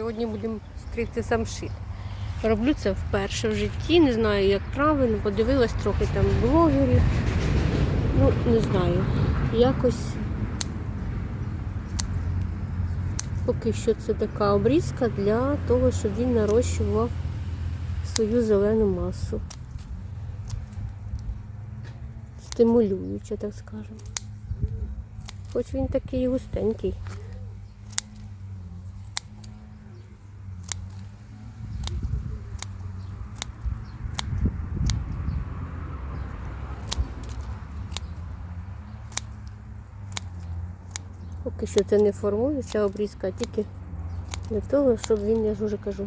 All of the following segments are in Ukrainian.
Сьогодні будемо стригти самшит. Роблю це вперше в житті, не знаю, як правильно, подивилась трохи там блогерів. Ну, не знаю. Якось поки що це така обрізка для того, щоб він нарощував свою зелену масу. Стимулююча, так скажемо. Хоч він такий густенький. Поки що це не формується обрізка, а тільки для того, щоб він, я ж вже кажу,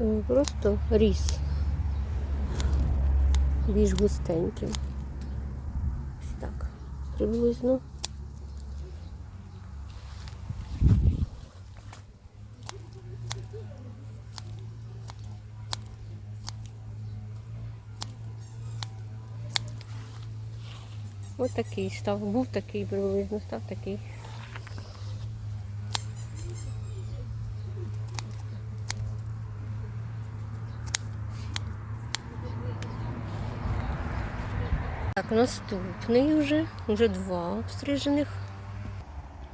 е, просто ріс більш густеньким. Ось так, приблизно. Ось такий став, був такий приблизно, став такий. Так, наступний вже, вже два обстрижених.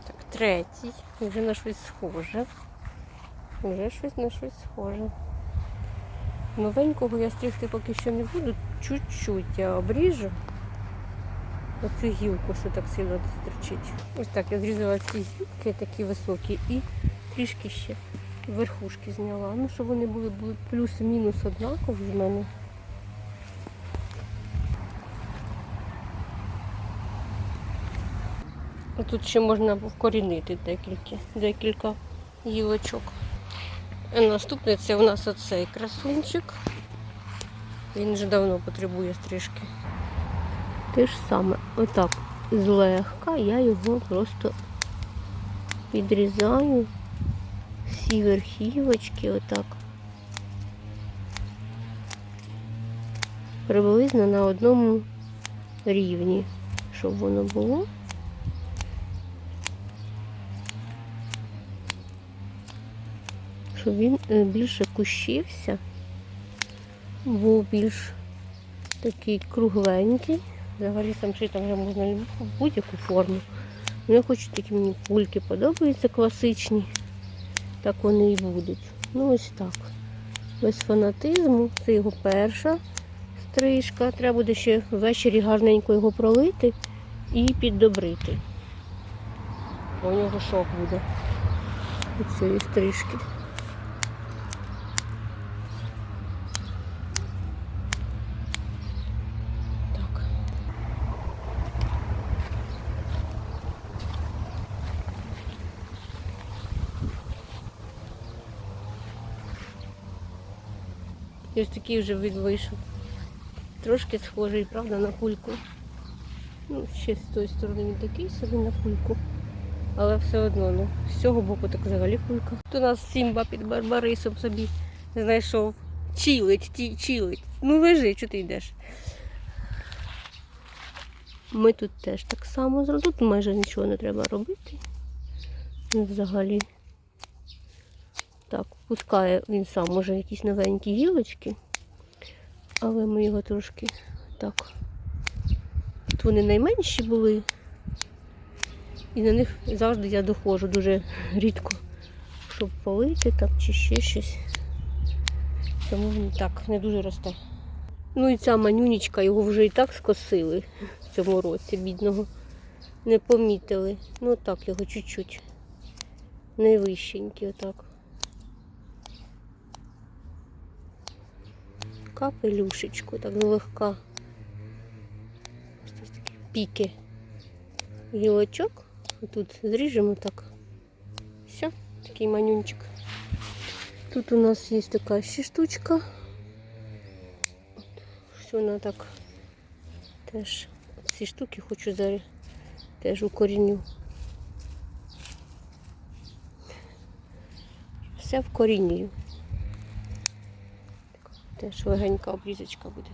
Так, третій, вже на щось схоже. Вже щось на щось схоже. Новенького я стригти поки що не буду, чуть-чуть я обріжу оцю гілку, що так сильно стерчить. Ось так я зрізала ці гілки такі високі і трішки ще верхушки зняла. Ну, щоб вони були, були плюс-мінус однакові в мене. Тут ще можна вкорінити декілька, декілька гілочок. А наступний це у нас оцей красунчик. Він вже давно потребує стрижки. Те ж саме, отак злегка я його просто підрізаю всі верхівочки, отак. Приблизно на одному рівні, щоб воно було. Щоб він е, більше кущився, був більш такий кругленький. Взагалі самшитом вже можна любити будь-яку форму. Ну, Я хочу такі мені кульки подобаються класичні. Так вони і будуть. Ну ось так. Без фанатизму. Це його перша стрижка. Треба буде ще ввечері гарненько його пролити і піддобрити. У нього шок буде від цієї стрижки. Так. І ось такий вже вид вийшов. Трошки схожий, правда, на пульку. Ну, ще з тої сторони він такий собі на пульку. Але все одно, ну, з цього боку так взагалі пулька. Тут у нас Сімба під Барбарисом собі знайшов. Чилить, ті, чилить. Ну лежи, що ти йдеш? Ми тут теж так само зробили. Тут майже нічого не треба робити. Ну, Взагалі. Так, пускає він сам може якісь новенькі гілочки, але ми його трошки так. Тут вони найменші були. І на них завжди я доходжу дуже рідко, щоб полити там чи ще щось. Тому він так не дуже росте. Ну і ця манюнічка, його вже і так скосили в цьому році, бідного. Не помітили. Ну так його чуть-чуть. Найвищенький отак. Капелюшечку, так злегка. Ось такі піки гілочок. Тут зріжемо так. Все, такий манюнчик. Тут у нас є така ще штучка. Ось вона так теж ці штуки хочу зараз теж укоріню. Все вкорінюю. Теж легенька обрізочка буде.